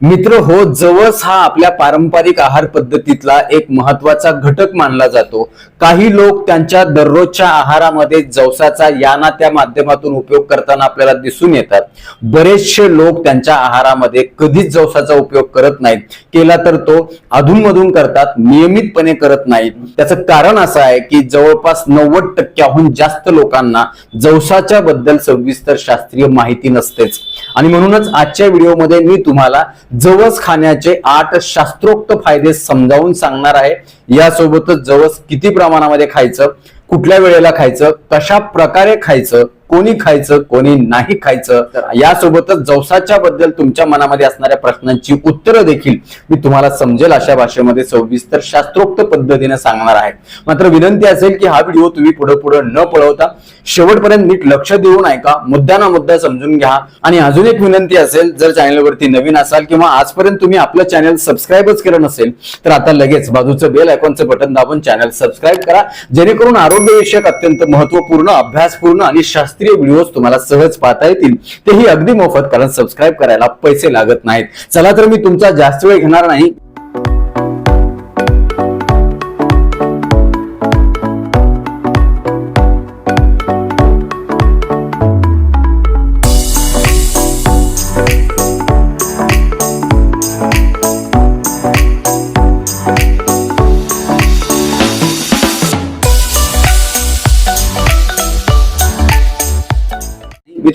मित्र हो जवस हा आपल्या पारंपरिक आहार पद्धतीतला एक महत्त्वाचा घटक मानला जातो. काही लोक त्यांच्या दररोजच्या आहारामध्ये जवसाचा या ना त्या माध्यमातून उपयोग करताना आपल्याला दिसून येतात. बरेचसे लोक त्यांच्या आहारामध्ये कधीच जवसाचा उपयोग करत नाहीत. केला तर तो अधूनमधून करतात नियमितपणे करत नाहीत. त्याचं कारण असं आहे की जवळपास नव्वद टक्क्याहून जास्त लोकांना जवसाच्या बद्दल सविस्तर शास्त्रीय माहिती नसतेच. आणि म्हणूनच आजच्या व्हिडिओमध्ये मी तुम्हाला जवस खाण्याचे आठ शास्त्रोक्त फायदे समजावून सांगणार आहे. यासोबतच जवस किती प्रमाणामध्ये खायचं कुठल्या वेळेला खायचं कशा प्रकारे खायचं कोणी खायचं कोणी नाही खायचं तर यासोबतच जवसाच्या बद्दल तुमच्या मनामध्ये असणाऱ्या प्रश्नांची उत्तरं देखील मी तुम्हाला समजेल अशा भाषेमध्ये सविस्तर शास्त्रोक्त पद्धतीने सांगणार आहे. मात्र विनंती असेल की हा व्हिडिओ तुम्ही पुढे पुढे न पळवता शेवटपर्यंत नीट लक्ष देऊन ऐका मुद्दा ना मुद्दा समजून घ्या. आणि अजून एक विनंती असेल जर चॅनलवरती नवीन असाल किंवा आजपर्यंत तुम्ही आपलं चॅनल सबस्क्राईबच केलं नसेल तर आता लगेच बाजूचं बेल आयकॉनचं बटन दाबून चॅनल सबस्क्राईब करा जेणेकरून आरोग्यविषयक अत्यंत महत्त्वपूर्ण अभ्यासपूर्ण आणि शास्त्रीय व्हिडिओज तुम्हाला सहज पाहता येतील. तेही अगदी मोफत कारण सबस्क्राईब करायला पैसे लागत नाहीत. चला तर मी तुमचा जास्त वेळ घेणार नाही.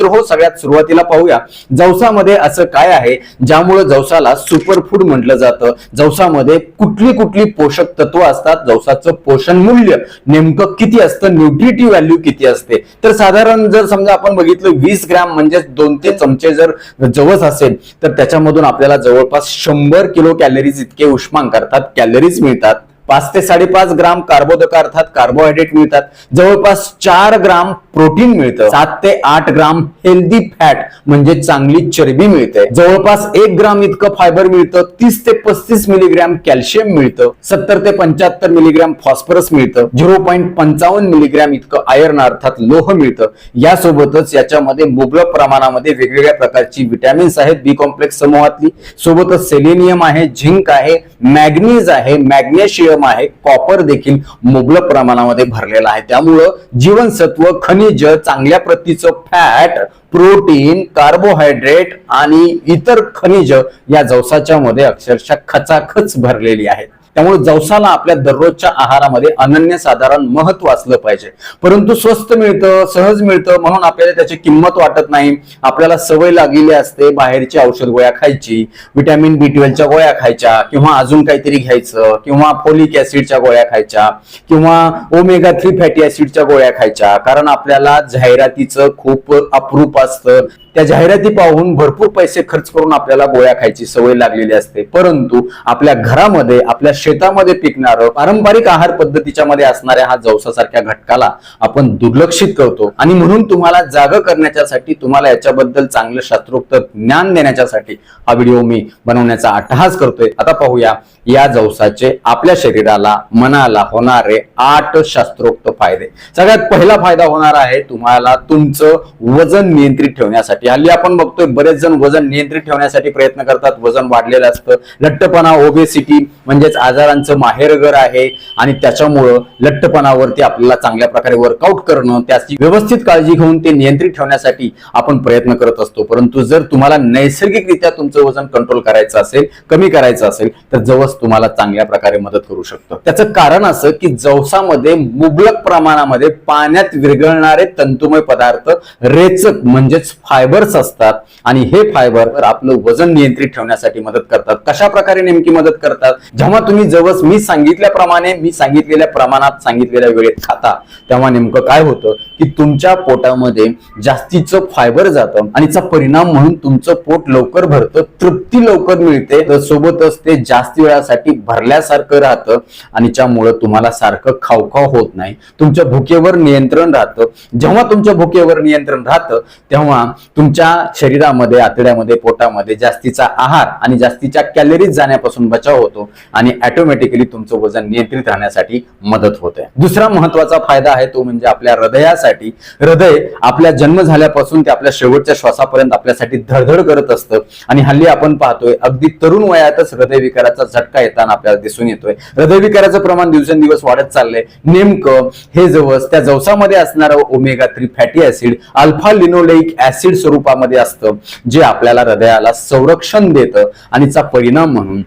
मित्र हो सगळ्यात सुरुवातीला पाहूया. जवसामध्ये असं काय आहे? ज्यामुळे जवसाला सुपरफूड म्हटलं जातं. जवसामध्ये कुठली कुठली पोषक तत्व असतात? जवसाचं पोषण मूल्य नेमकं किती असतं? न्यूट्रिटिव्ह व्हॅल्यू किती असते? तर साधारण जर समजा आपण बघितलं वीस ग्रॅम म्हणजे दोन ते चमचे जर जवस असेल तर त्याच्यामधून आपल्याला जवळपास शंभर किलो कॅलरीज इतके उष्मांक अर्थात कॅलरीज मिळतात. पाच ते साडेपाच ग्राम कार्बोदक अर्थात कार्बोहायड्रेट मिळतात. जवळपास चार ग्राम प्रोटीन मिळतं. सात ते आठ ग्राम हेल्दी फॅट म्हणजे चांगली चरबी मिळते. जवळपास एक ग्राम इतकं फायबर मिळतं. तीस ते पस्तीस मिलीग्रॅम कॅल्शियम मिळतं. सत्तर ते पंच्याहत्तर मिलीग्रॅम फॉस्फरस मिळतं. झिरो पॉईंट पंचावन्न मिलीग्रॅम इतकं आयर्न अर्थात लोह मिळतं. यासोबतच याच्यामध्ये मुबलक प्रमाणामध्ये वेगवेगळ्या प्रकारची विटॅमिन्स आहेत. बी कॉम्प्लेक्स समूहातली. सोबतच सेलेनियम आहे झिंक आहे मॅग्नीज आहे मॅग्नेशियम आहे. कॉपर देखील मुबलक प्रमाणामध्ये भरलेला आहे. त्यामुळं जीवनसत्व खनिज चांगल्या प्रतीचं फॅट प्रोटीन कार्बोहायड्रेट आणि इतर खनिज या जवसाच्या मध्ये अक्षरशः खचाखच भरलेली आहेत. त्यामुळे जवसाला आपल्या दररोजच्या आहारामध्ये अनन्यसाधारण महत्त्व असलं पाहिजे. परंतु स्वस्त मिळतं सहज मिळतं म्हणून आपल्याला त्याची किंमत वाटत नाही. आपल्याला सवय लागलेली असते बाहेरची औषध गोळ्या खायची व्हिटॅमिन बी ट्वेल्वच्या गोळ्या खायच्या किंवा अजून काहीतरी घ्यायचं किंवा फोलिक ऍसिडच्या गोळ्या खायच्या किंवा ओमेगा थ्री फॅटी ऍसिडच्या गोळ्या खायच्या कारण आपल्याला जाहिरातीचं खूप अप्रूप असतं. त्या जाहिराती पाहून भरपूर पैसे खर्च करून आपल्याला गोळ्या खायची सवय लागलेली असते. परंतु आपल्या घरामध्ये आपल्या शेतामध्ये पिकणारं पारंपरिक आहार पद्धतीच्या मध्ये असणाऱ्या हा जवसासारख्या घटकाला आपण दुर्लक्षित करतो. आणि म्हणून तुम्हाला जाग करण्याच्यासाठी तुम्हाला याच्याबद्दल चांगलं शास्त्रोक्त ज्ञान देण्याच्यासाठी हा व्हिडिओ मी बनवण्याचा अट्टहास करतोय. आता पाहूया या जवसाचे आपल्या शरीराला मनाला होणारे आठ शास्त्रोक्त फायदे. सगळ्यात पहिला फायदा होणार आहे तुम्हाला तुमचं वजन नियंत्रित ठेवण्यासाठी. हल्ली आपण बघतोय बरेच जण वजन नियंत्रित ठेवण्यासाठी प्रयत्न करतात. वजन वाढलेलं असतं. लठ्ठपणा ओबेसिटी म्हणजेच आजारांचं माहेरघर आहे. आणि त्याच्यामुळं लठ्ठपणावरती आपल्याला चांगल्या प्रकारे वर्कआउट करणं त्याची व्यवस्थित काळजी घेऊन ते नियंत्रित ठेवण्यासाठी आपण प्रयत्न करत असतो. परंतु जर तुम्हाला नैसर्गिकरित्या तुमचं वजन कंट्रोल करायचं असेल कमी करायचं असेल तर जवस तुम्हाला चांगल्या प्रकारे मदत करू शकतं. त्याचं कारण असं की जवसामध्ये मुबलक प्रमाणामध्ये पाण्यात विरघळणारे तंतुमय पदार्थ रेचक म्हणजेच फायबर फायबर्स असतात आणि हे फायबर आपलं वजन नियंत्रित ठेवण्यासाठी मदत करतात. कशा प्रकारे नेमकी मदत करतात? जेव्हा तुम्ही जवळ मी सांगितल्याप्रमाणे मी सांगितलेल्या प्रमाणात सांगितलेल्या वेळेत खाता तेव्हा नेमकं काय होतं? की तुमच्या पोटामध्ये जास्तीचं फायबर जातं आणि परिणाम म्हणून तुमचं पोट लवकर भरतं तृप्ती लवकर मिळते तर सोबतच ते जास्त वेळासाठी भरल्यासारखं राहतं आणि त्यामुळं तुम्हाला सारखं खावखाव होत नाही. तुमच्या भुकेवर नियंत्रण राहतं. जेव्हा तुमच्या भुकेवर नियंत्रण राहतं तेव्हा तुमच्या शरीरामध्ये आतड्यामध्ये पोटामध्ये जास्तीचा आहार आणि जास्तीच्या कॅलरीज जाण्यापासून बचाव होतो आणि ऑटोमॅटिकली तुमचं वजन नियंत्रित राहण्यासाठी मदत होते. दुसरा महत्त्वाचा फायदा आहे तो म्हणजे आपल्या हृदयासाठी. हृदय आपल्या जन्म झाल्यापासून ते आपल्या शेवटच्या श्वासापर्यंत आपल्यासाठी धडधड करत असतं आणि हल्ली आपण पाहतोय अगदी तरुण वयातच हृदयविकाराचा झटका येताना आपल्याला दिसून येतोय. हृदयविकाराचं प्रमाण दिवसेंदिवस वाढत चाललंय. नेमकं हे जवस त्या जवसामध्ये असणारं omega three fatty acid alpha linoleic acid स्वरूपामध्ये असतं जे आपल्याला हृदयाला संरक्षण देतं आणि चा परिणाम म्हणून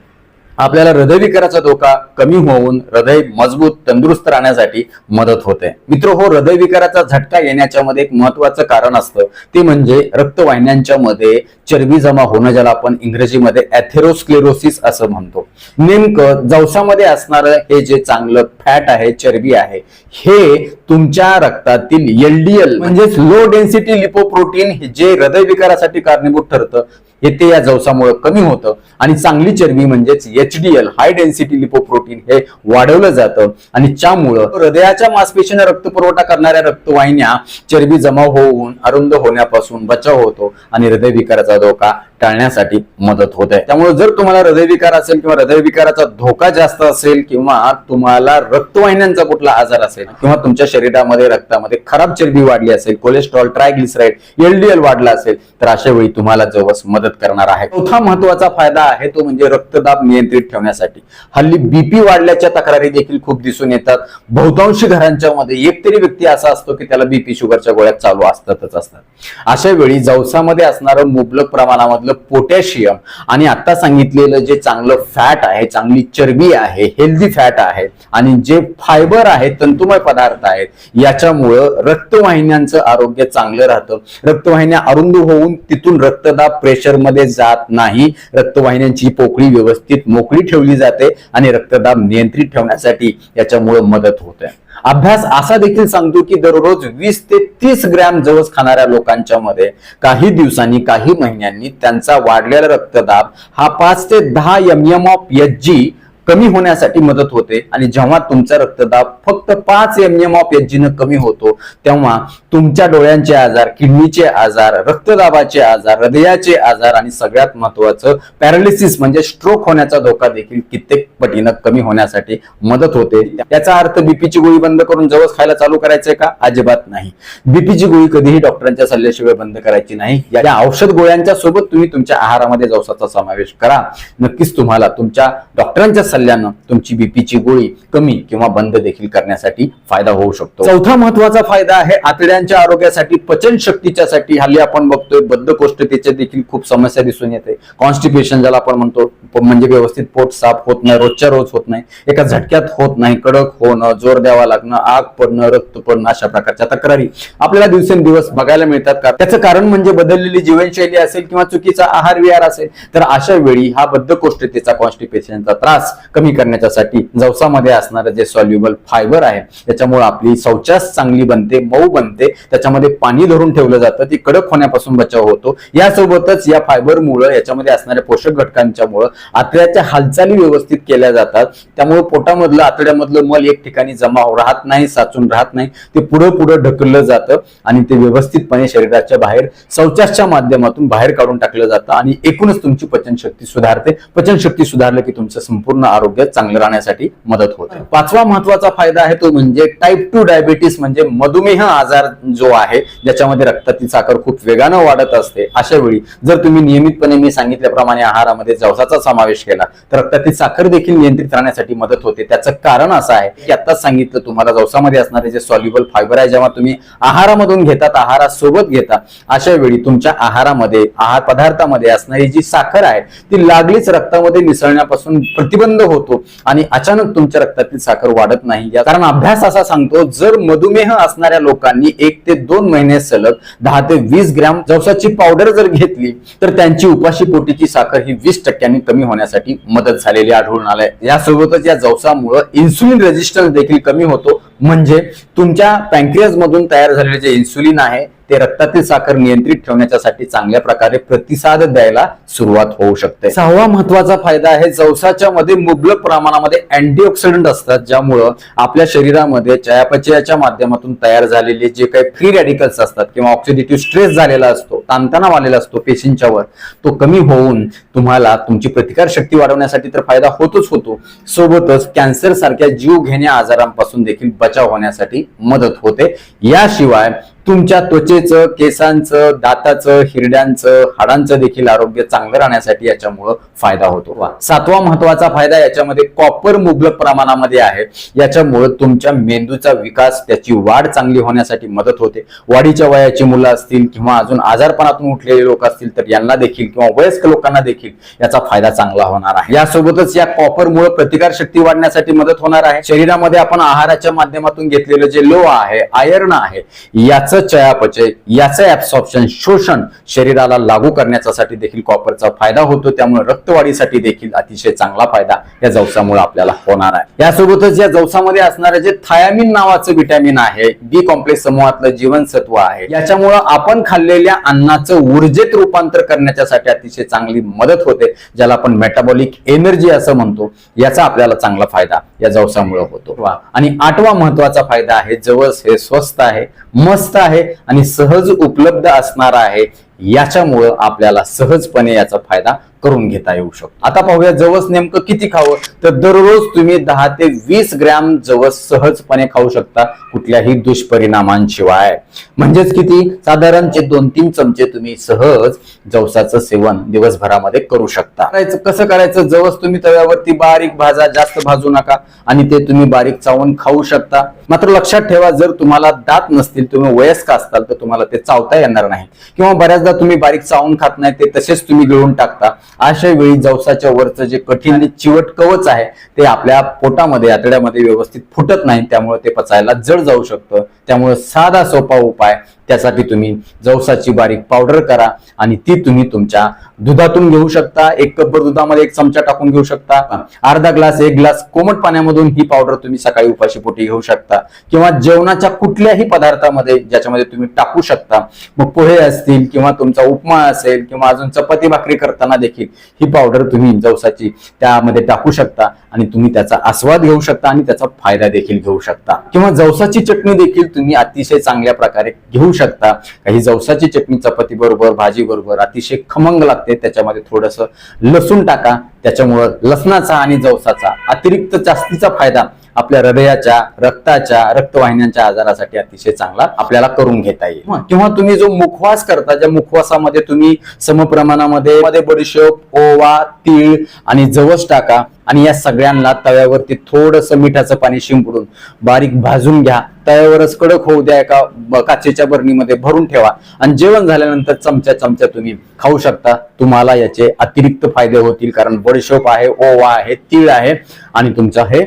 आपल्याला हृदयविकाराचा धोका कमी होऊन हृदय मजबूत तंदुरुस्त राहण्यासाठी मदत होते. मित्र हो हृदयविकाराचा झटका येण्याच्या मध्ये एक महत्वाचं कारण असतं. ते म्हणजे रक्तवाहिन्यांच्या मध्ये चरबी जमा होणं ज्याला आपण इंग्रजीमध्ये ॲथेरोस्क्लेरोसिस असं म्हणतो. नेमकं जवसामध्ये असणारं हे जे चांगलं फॅट आहे चरबी आहे हे तुमच्या रक्तातील एलडीएल म्हणजेच लो डेन्सिटी लिपोप्रोटीन जे हृदयविकारासाठी कारणीभूत ठरतं हे ते या जवसामुळे कमी होतं. आणि चांगली चरबी म्हणजेच H D L high density lipoprotein हे वाढवलं जातं. आणि त्यामुळं हृदयाच्या मासपेशींना रक्तपुरवठा करणाऱ्या रक्तवाहिन्या चरबी जमा होऊन अरुंद होण्यापासून बचाव होतो आणि हृदयविकाराचा धोका टाळण्यासाठी मदत होते. त्यामुळे जर तुम्हाला हृदयविकार असेल किंवा हृदयविकाराचा धोका जास्त असेल किंवा तुम्हाला रक्तवाहिन्यांचा कुठला आजार असेल किंवा तुमच्या शरीरामध्ये रक्तामध्ये खराब चरबी वाढली असेल कोलेस्ट्रॉल ट्रायग्लिसराईड एलडीएल वाढला असेल तर अशा वेळी तुम्हाला जवस मदत करणार आहे. चौथा महत्त्वाचा फायदा आहे तो म्हणजे रक्तदाब नियंत्रित ठेवण्यासाठी. हल्ली बीपी वाढल्याच्या तक्रारी देखील खूप दिसून येतात. बहुतांश घरांच्या मध्ये एक तरी व्यक्ती असा असतो की त्याला बीपी शुगरच्या गोळ्या चालू असतातच असतात. अशा वेळी जवसामध्ये असणारं मुबलक प्रमाणामध्ये आपलं पोटॅशियम आणि आता सांगितलेलं जे चांगलं फॅट आहे चांगली चरबी आहे हेल्दी फॅट आहे आणि जे फायबर आहे तंतुमय पदार्थ आहेत याच्यामुळं रक्तवाहिन्यांचं आरोग्य चांगलं राहतं. रक्तवाहिन्या अरुंद होऊन तिथून रक्तदाब प्रेशरमध्ये जात नाही. रक्तवाहिन्यांची पोकळी व्यवस्थित मोकळी ठेवली जाते आणि रक्तदाब नियंत्रित ठेवण्यासाठी याच्यामुळे मदत होते. अभ्यास असा देखील सांगतो की दररोज वीस ते तीस ग्रॅम जवस खाणाऱ्या लोकांच्या मध्ये काही दिवसांनी काही महिन्यांनी त्यांचा वाढलेला रक्तदाब हा पाच ते दहा M M of H G कमी होण्यासाठी मदत होते. आणि जेव्हा तुमचा रक्तदाब फक्त पाच एम एम ऑफ एच न कमी होतो तेव्हा तुमच्या डोळ्यांचे आजार किडनीचे आजार रक्तदाबाचे आजार हृदयाचे आजार आणि सगळ्यात महत्वाचं पॅरालिसिस म्हणजे स्ट्रोक होण्याचा धोका देखील कित्येक पटीनं कमी होण्यासाठी मदत होते. त्याचा अर्थ बीपीची गोळी बंद करून जवळ खायला चालू करायचंय का? अजिबात नाही. बीपीची गोळी कधीही डॉक्टरांच्या सल्ल्याशिवाय बंद करायची नाही. या औषध गोळ्यांच्या सोबत तुम्ही तुमच्या आहारामध्ये जवसाचा समावेश करा. नक्कीच तुम्हाला तुमच्या डॉक्टरांच्या सल्ल्यानं तुमची बीपीची गोळी कमी किंवा बंद देखील करण्यासाठी फायदा होऊ शकतो. चौथा महत्त्वाचा फायदा आहे आतड्यांच्या आरोग्यासाठी पचन शक्तीच्यासाठी हल्ली आपण बघतोय बद्धकोष्ठतेच्या देखील खूप समस्या दिसून येते. कॉन्स्टिपेशन ज्याला आपण म्हणतो म्हणजे व्यवस्थित पोट साफ होत नाही रोजच्या रोज होत नाही एका झटक्यात होत नाही कडक होणं जोर द्यावा लागणं आग पडणं रक्त पडणं अशा प्रकारच्या तक्रारी आपल्याला दिवसेंदिवस बघायला मिळतात. का त्याचं कारण म्हणजे बदललेली जीवनशैली असेल किंवा चुकीचा आहार विहार असेल तर अशा वेळी हा बद्धकोष्ठतेचा कॉन्स्टिपेशनचा त्रास कमी करण्यासाठी जवसामध्ये असणारं जे सॉल्युबल फायबर आहे त्याच्यामुळे आपली शौचास चांगली बनते मऊ बनते. त्याच्यामध्ये पाणी धरून ठेवलं जातं ती कडक होण्यापासून बचाव होतो. यासोबतच या फायबरमुळं याच्यामध्ये असणाऱ्या पोषक घटकांच्यामुळं आतड्याच्या हालचाली व्यवस्थित केल्या जातात. त्यामुळे पोटामधलं आतड्यामधलं मल एक ठिकाणी जमा राहत नाही साचून राहत नाही. ते पुढं पुढं ढकललं जातं आणि ते व्यवस्थितपणे शरीराच्या बाहेर शौचासच्या माध्यमातून बाहेर काढून टाकलं जातं आणि एकूणच तुमची पचनशक्ती सुधारते. पचनशक्ती सुधारलं की तुमचं संपूर्ण आरोग्य चांगलं राहण्यासाठी मदत होते. पाचवा महत्त्वाचा फायदा आहे तो म्हणजे टाईप टू डायबिटीस म्हणजे मधुमेह आजार जो आहे ज्याच्यामध्ये रक्तातील साखर खूप वेगानं वाढत असते. अशा वेळी जर तुम्ही नियमितपणे मी सांगितल्याप्रमाणे आहारामध्ये जवसाचा समावेश केला तर रक्तातील साखर देखील नियंत्रित राहण्यासाठी मदत होते. त्याचं कारण असं आहे की आताच सांगितलं तुम्हाला जवसामध्ये असणारे जे सॉल्युबल फायबर आहे जेव्हा तुम्ही आहारामधून घेतात आहारासोबत घेता अशा वेळी तुमच्या आहारामध्ये आहार पदार्थामध्ये असणारी जी साखर आहे ती लागलीच रक्तामध्ये मिसळण्यापासून प्रतिबंध होतो आणि अचानक तुमच्या रक्तातील साखर वाढत नाही. कारण अभ्यास असा सांगतो जर मधुमेह असणाऱ्या लोकांनी एक ते दोन महिने सलग दहा ते वीस ग्रॅम जवसाची पावडर जर घेतली तर त्यांची उपाशी पोटीची साखर ही वीस टक्क्यांनी कमी होण्यासाठी मदत झालेली आढळून आलंय. यासोबतच या जवसामुळं इन्सुलिन रेजिस्टन्स देखील कमी होतो. म्हणजे तुमच्या पॅन्क्रियाज मधून तयार झालेले जे इन्सुलिन आहे ते रक्तातील साखर नियंत्रित ठेवण्याच्यासाठी चांगल्या प्रकारे प्रतिसाद द्यायला सुरुवात होऊ शकते. सहावा महत्त्वाचा फायदा आहे जवसाच्या मध्ये मुबलक प्रमाणामध्ये अँटीऑक्सिडंट असतात ज्यामुळं आपल्या शरीरामध्ये चयापचयाच्या माध्यमातून तयार झालेले जे काही फ्री रॅडिकल्स असतात किंवा ऑक्सिडेटिव्ह स्ट्रेस झालेला असतो ताणतणाव आलेला असतो पेशींच्यावर तो कमी होऊन तुम्हाला तुमची प्रतिकार शक्ती वाढवण्यासाठी तर फायदा होतोच होतो. सोबतच कॅन्सर सारख्या जीव घेण्या आजारांपासून देखील बचाव होण्यासाठी मदत होते. याशिवाय तुमच्या त्वचेचं केसांचं दाताचं हिरड्यांचं हाडांचं देखील आरोग्य चांगलं राहण्यासाठी याच्यामुळं फायदा होतो. सातवा महत्त्वाचा फायदा याच्यामध्ये कॉपर मुबलक प्रमाणामध्ये आहे. याच्यामुळं तुमच्या मेंदूचा विकास त्याची वाढ चांगली होण्यासाठी मदत होते. वाढीच्या वयाची मुलं असतील किंवा अजून आजारपणातून उठलेले लोक असतील तर यांना देखील किंवा वयस्क लोकांना देखील याचा फायदा चांगला होणार आहे. यासोबतच या कॉपरमुळे प्रतिकार शक्ती वाढण्यासाठी मदत होणार आहे. शरीरामध्ये आपण आहाराच्या माध्यमातून घेतलेलं जे लोह आहे आयर्न आहे याचं चयापचय याचं ऍब्सॉर्प्शन शोषण शरीराला लागू करण्यासाठी देखील कॉपरचा फायदा होतो. त्यामुळे रक्तवाढीसाठी देखील अतिशय चांगला फायदा या जवसामुळे आपल्याला होणार आहे. यासोबतच या जवसामध्ये असणारं जे थायामिन नावाचं विटॅमिन आहे बी कॉम्प्लेक्स समूहातलं जीवनसत्व आहे याच्यामुळं आपण खाल्लेल्या अन्नाचं ऊर्जेत रूपांतर करण्याच्यासाठी अतिशय चांगली मदत होते ज्याला आपण मेटाबॉलिक एनर्जी असं म्हणतो. याचा आपल्याला चांगला फायदा या जवसामुळे होतो. वा. आणि आठवा महत्त्वाचा फायदा आहे जवस हे स्वस्त आहे मस्त आहे आहे आणि सहज उपलब्ध असणार आहे. याच्यामुळं आपल्याला सहजपणे याचा फायदा करून घेता येऊ शकतो. आता पाहूया जवस नेमकं किती खावं? तर दररोज तुम्ही दहा ते वीस ग्रॅम जवस सहजपणे खाऊ शकता कुठल्याही दुष्परिणामांशिवाय. म्हणजेच किती? साधारण जे दोन तीन चमचे तुम्ही सहज जवसाचं सेवन दिवसभरामध्ये करू शकता. करायचं कसं करायचं? जवस तुम्ही तव्यावरती बारीक भाजा जास्त भाजू नका आणि ते तुम्ही बारीक चावून खाऊ शकता. मात्र लक्षात ठेवा जर तुम्हाला दात नसतील तुम्ही वयस्क असताल तर तुम्हाला ते चावता येणार नाही. किंवा बऱ्याचदा तुम्ही बारीक चावून खात नाही ते तसेच तुम्ही गिळून टाकता. अशा वेळी जवसाच्या वरचं जे कठीण आणि चिवट कवच आहे ते आपल्या पोटामध्ये आतड्यामध्ये व्यवस्थित फुटत नाही त्यामुळे ते पचायला जड जाऊ शकतं. त्यामुळे साधा सोपा उपाय त्यासाठी तुम्ही जवसाची बारीक पावडर करा आणि ती तुम्ही तुमच्या दुधातून घेऊ शकता. एक कपभर दुधामध्ये एक चमचा टाकून घेऊ शकता. अर्धा ग्लास एक ग्लास कोमट पाण्यामधून ही पावडर तुम्ही सकाळी उपाशी पोटी घेऊ शकता. किंवा जेवणाच्या कुठल्याही पदार्थामध्ये ज्याच्यामध्ये तुम्ही टाकू शकता. मग पोहे असतील किंवा तुमचा उपमा असेल किंवा अजून चपाती भाकरी करताना देखील ही पावडर तुम्ही जवसाची त्यामध्ये टाकू शकता आणि तुम्ही त्याचा आस्वाद घेऊ शकता आणि त्याचा फायदा देखील घेऊ शकता. किंवा जवसाची चटणी देखील तुम्ही अतिशय चांगल्या प्रकारे घेऊ शकता. काही जवसाची चटणी चपाती बरोबर भाजी बरोबर अतिशय खमंग लागते. त्याच्यामध्ये थोडस लसूण टाका. त्याच्यामुळं लसणाचा आणि जवसाचा अतिरिक्त जास्तीचा फायदा आपल्या हृदयाच्या रक्ताच्या रक्तवाहिन्यांच्या आजारासाठी अतिशय चांगला आपल्याला करून घेता येईल. किंवा तुम्ही जो मुखवास करता ज्या मुखवासामध्ये तुम्ही समप्रमाणामध्ये मध्ये बडीशेप ओवा तीळ आणि जवस टाका आणि या सगळ्यांना तव्यावरती थोडस मिठाचं पाणी शिंपडून बारीक भाजून घ्या. तव्यावरच कडक होऊ द्या एका काचेच्या बरणीमध्ये भरून ठेवा. आणि जेवण झाल्यानंतर चमच्या चमच्या तुम्ही खाऊ शकता. तुम्हाला याचे अतिरिक्त फायदे होतील कारण बडशोप आहे ओवा आहे तीळ आहे आणि तुमचं हे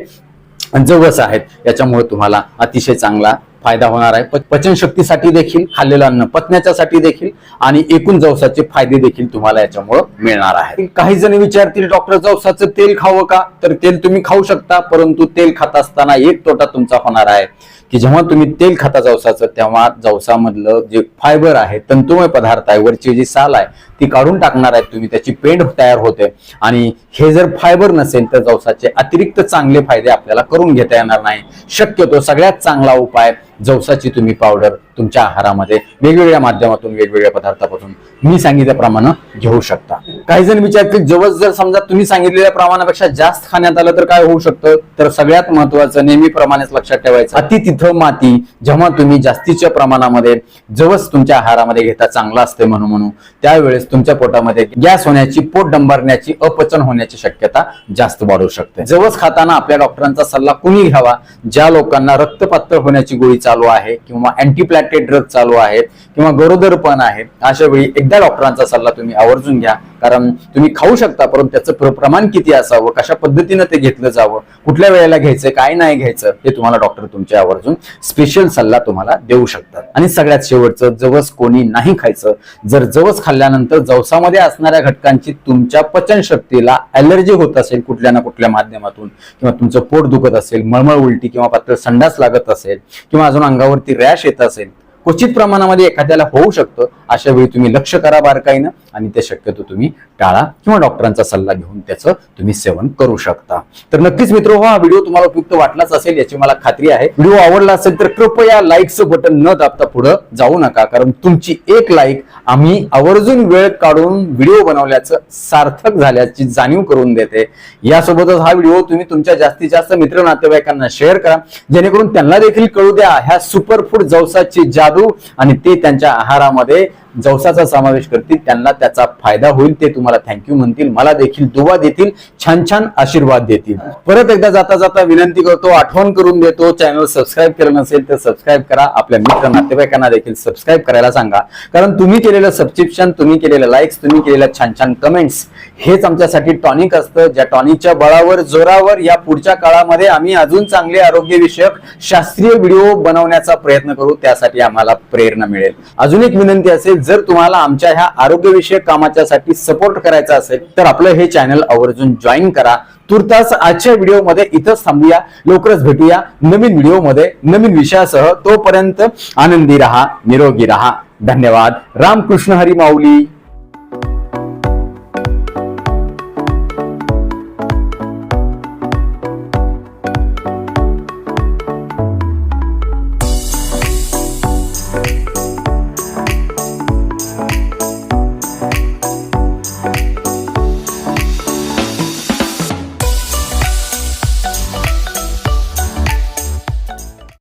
जवस आहेत. याच्यामुळे तुम्हाला अतिशय चांगला फायदा होणार आहे. प- पचनशक्तीसाठी देखील खाल्लेलं अन्न पचण्याच्यासाठी देखील आणि एकूण जवसाचे फायदे देखील तुम्हाला याच्यामुळे मिळणार आहे काही जण विचारतील डॉक्टर जवसाचं तेल खावं का? तर तेल तुम्ही खाऊ शकता परंतु तेल खात असताना एक तोटा तुमचा होणार आहे की जेव्हा तुम्ही तेल खाता जवसाचं तेव्हा जवसामधलं जे फायबर आहे तंतुमय पदार्थ आहे वरची जी साल आहे ती काढून टाकणार आहे तुम्ही त्याची पेंड तयार होते. आणि हे जर फायबर नसेल तर जवसाचे अतिरिक्त चांगले फायदे आपल्याला करून घेता येणार नाही. शक्यतो सगळ्यात चांगला उपाय जवसाची तुम्ही पावडर तुमच्या आहारामध्ये वेगवेगळ्या माध्यमातून वेगवेगळ्या पदार्थापासून मी सांगितल्याप्रमाणे घेऊ शकता. काही जण विचारतील जवळ जर समजा तुम्ही सांगितलेल्या प्रमाणापेक्षा जास्त खाण्यात आलं तर काय होऊ शकतं? तर सगळ्यात महत्वाचं नेहमीप्रमाणेच लक्षात ठेवायचं अति तिथं माती जेव्हा तुम्ही जास्तीच्या प्रमाणामध्ये जवस तुमच्या आहारामध्ये घेता चांगला असते म्हणून म्हणून त्यावेळेस तुमच्या पोटामध्ये गॅस होण्याची पोट डंबरण्याची अपचन होण्याची शक्यता जास्त वाढू शकते. जवस खाताना आपल्या डॉक्टरांचा सल्ला कुणी घ्यावा. ज्या लोकांना रक्तपात्र होण्याची गोळी चालू आहे किंवा ड्रग चालू आहेत किंवा गरोदरपण आहे अशा वेळी एकदा डॉक्टरांचा सल्ला तुम्ही आवर्जून घ्या. कारण तुम्ही खाऊ शकता परंतु त्याचं प्रमाण किती असावं? कशा पद्धतीनं ते घेतलं जावं? कुठल्या वेळेला घ्यायचं काय नाही घ्यायचं हे तुम्हाला डॉक्टर तुमच्या आवर्जून स्पेशल सल्ला तुम्हाला देऊ शकतात. आणि सगळ्यात शेवटचं जवस कोणी नाही खायचं जर जवस खाल्ल्यानंतर जवसामध्ये असणाऱ्या घटकांची तुमच्या पचनशक्तीला अलर्जी होत असेल कुठल्या ना कुठल्या माध्यमातून किंवा तुमचं पोट दुखत असेल मळमळ उलटी किंवा पातळ संडास लागत असेल किंवा अजून अंगावरती रॅश येत असेल क्वचित प्रमाणामध्ये एखाद्याला होऊ शकतं. अशा वेळी तुम्ही लक्ष करा बारकाईनं आणि ते शक्यतो तुम्ही टाळा किंवा डॉक्टरांचा सल्ला घेऊन त्याचं तुम्ही सेवन करू शकता. तर नक्कीच मित्र हा व्हिडिओ तुम्हाला उपयुक्त वाटलाच असेल याची मला खात्री आहे. व्हिडिओ आवडला असेल तर कृपया लाईकचं बटन न दाबता पुढे जाऊ नका कारण तुमची एक लाईक आम्ही आवर्जून वेळ काढून व्हिडिओ बनवल्याचं सार्थक झाल्याची जाणीव करून देते. यासोबतच हा व्हिडिओ तुम्ही तुमच्या जास्तीत जास्त मित्र नातेवाईकांना शेअर करा जेणेकरून त्यांना देखील कळू द्या ह्या सुपरफूड जवसाची जादू आणि ते त्यांच्या आहारामध्ये जवसाचा समावेश करतील त्यांना त्याचा फायदा होईल ते तुम्हाला थँक्यू म्हणतील मला देखील दुवा देतील छान छान आशीर्वाद देतील. परत एकदा जाता जाता विनंती करतो आठवण करून देतो चॅनल सबस्क्राईब केलं नसेल तर सबस्क्राईब करा आपल्या मित्र नातेवाईकांना देखील सबस्क्राईब करायला सांगा. कारण तुम्ही केलेलं सबस्क्रिप्शन तुम्ही केलेल्या लाईक्स तुम्ही केलेल्या छान छान कमेंट्स हेच आमच्यासाठी टॉनिक असतं. ज्या टॉनिकच्या बळावर जोरावर या पुढच्या काळामध्ये आम्ही अजून चांगले आरोग्यविषयक शास्त्रीय व्हिडिओ बनवण्याचा प्रयत्न करू त्यासाठी आम्हाला प्रेरणा मिळेल. अजून एक विनंती असेल जर तुम्हाला आमच्या ह्या आरोग्यविषयक कामाच्यासाठी सपोर्ट करायचा असेल तर आपलं हे चॅनल आवर्जून जॉईन करा. तुर्तास आजच्या व्हिडिओमध्ये इथंच थांबूया. लवकरच भेटूया. नवीन व्हिडिओमध्ये नवीन विषयासह तोपर्यंत आनंदी रहा निरोगी रहा. धन्यवाद. रामकृष्ण हरी माऊली.